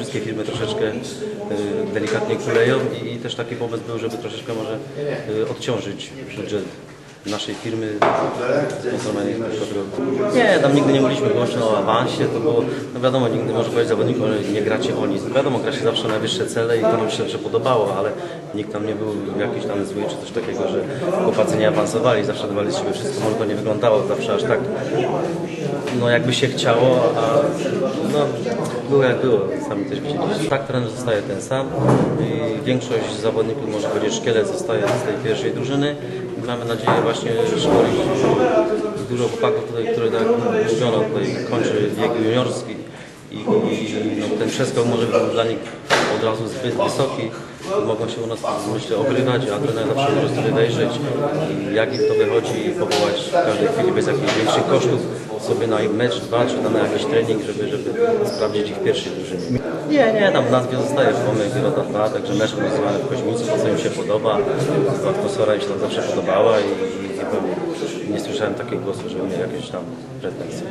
wszystkie firmy troszeczkę y, delikatnie kuleją i, też taki pomysł był, żeby troszeczkę może y, odciążyć budżet naszej firmy roku. Nie, tam nigdy nie mówiliśmy głośno o awansie, to było, no wiadomo, nigdy może powiedzieć zawodnikom, że nie gracie o nic. Wiadomo, gra się zawsze na wyższe cele i to nam się zawsze podobało, ale nikt tam nie był jakiś tam zły czy coś takiego, że chłopacy nie awansowali, zawsze dawali z siebie wszystko, może to nie wyglądało zawsze aż tak, no jakby się chciało, a no było jak było, sami też widzieliście. Tak, trener zostaje ten sam i większość zawodników, można powiedzieć, szkielet zostaje z tej pierwszej drużyny. Mamy nadzieję właśnie szkolić dużo chłopaków tutaj, które tak mówiono, tutaj kończy wiek juniorski i, no, ten przeskok może był dla nich od razu zbyt wysoki. Mogą się u nas, myślę, ogrywać, a trener zawsze może sobie wejrzeć jak im to wychodzi i powołać w każdej chwili bez jakichś większych kosztów sobie na mecz, dwa, czy na jakiś trening, żeby, żeby sprawdzić ich w pierwszej drużynie. Nie, nie, tam w nazwie zostaje Pomek, Wyrota 2, także mecz organizowany w Koźmicu, co im się podoba, atmosfera im się tam zawsze podobała i, i, i nie słyszałem takiego głosu, że mieli jakieś tam pretensje.